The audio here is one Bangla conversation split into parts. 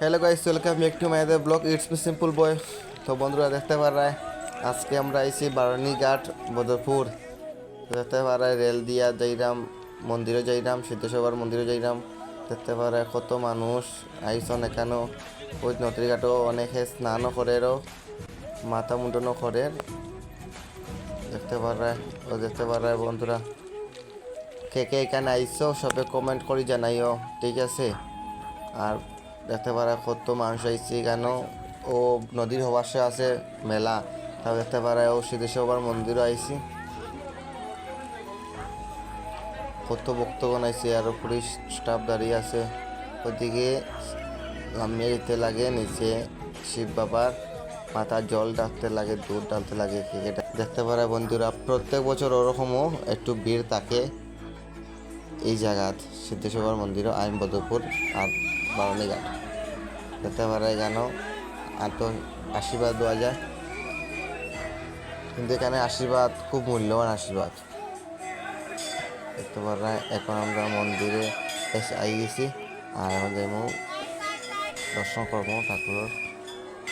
Hello guys welcome back to মাইদের blog it's me simple boy তো বন্ধুরা, দেখতে পারায় আজকে আমরা আইছি বারণীঘাট বদরপুর। দেখতে পারায় রেল দিয়া যাইরাম, মন্দিরে যাইরাম, সিদ্ধেশ্বর মন্দিরে যাইরাম। দেখতে পারায় কত মানুষ আইসন এখানেও ওই নদীঘাটও অনেকে স্নানও করেরও, মাথা মুন্ডনও করে দেখতে পারায় ও দেখতে পারায় বন্ধুরা, কে কে এখানে আইসো সবে কমেন্ট করে জানাইও, ঠিক আছে? আর দেখতে পারা কত মানুষ আইসি কেন? ও নদীর হবাসে আছে মেলা, তাও দেখতে পারা ও সিদ্ধেশ্বর মন্দিরও আইসি কত ভক্তগণ আইসি আর পুলিশ স্টাফ দাঁড়িয়ে আছে। ওদিকে নামিয়ে দিতে লাগে, নিচে শিব বাবার মাথার জল ডাকতে লাগে, দুধ ডালতে লাগে দেখতে পারা বন্ধুরা, প্রত্যেক বছর ওরকমও একটু ভিড় থাকে এই জায়গাত, সিদ্ধেশ্বর মন্দির আইন বদরপুর আর বারণীঘাট দেখতে পারে কেন আর তো আশীর্বাদ দেওয়া যায়। কিন্তু এখানে আশীর্বাদ খুব মূল্যবান আশীর্বাদ। দেখতে পারা এখন আমরা মন্দিরে এসে আই গেছি। আর আমাদের দর্শন করব ঠাকুরের।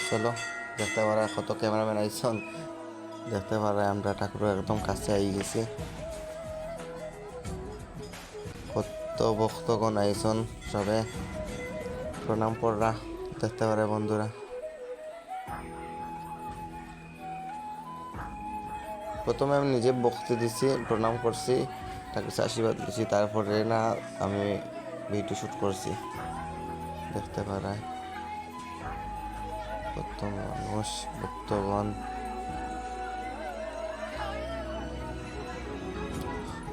চলো দেখতে পারে কত ক্যামেরাম্যান আইসন দেখতে পারে আমরা ঠাকুরের একদম কাছে আই গেছি। কত ভক্তগণ আইসন সবে। প্রণাম পড়রা, দেখতে পারে বন্ধুরা। প্রথমে আমি নিজে ভক্তি দিছি, প্রণাম করছি, তাকে আশীর্বাদ দিচ্ছি তারপরে না আমি ভিডিও শ্যুট করছি। দেখতে পারায় কত মানুষ ভক্তগণ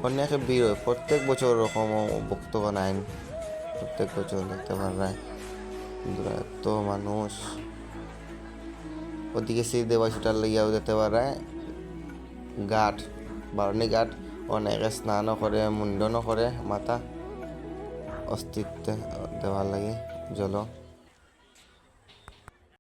অনেক ভিড় প্রত্যেক বছর ওরকম ভক্তগণ আইন প্রত্যেক বছর দেখতে পারায় বন্ধুরা, এত মানুষ। ওদিকে সিট দেওয়া সেটার লেগেও যেতে পারে। ঘাট, বারণী ঘাট, অনেকে স্নানও করে, মুন্ডনও করে, মাথা অস্তিত্ব দেওয়ার লাগে জল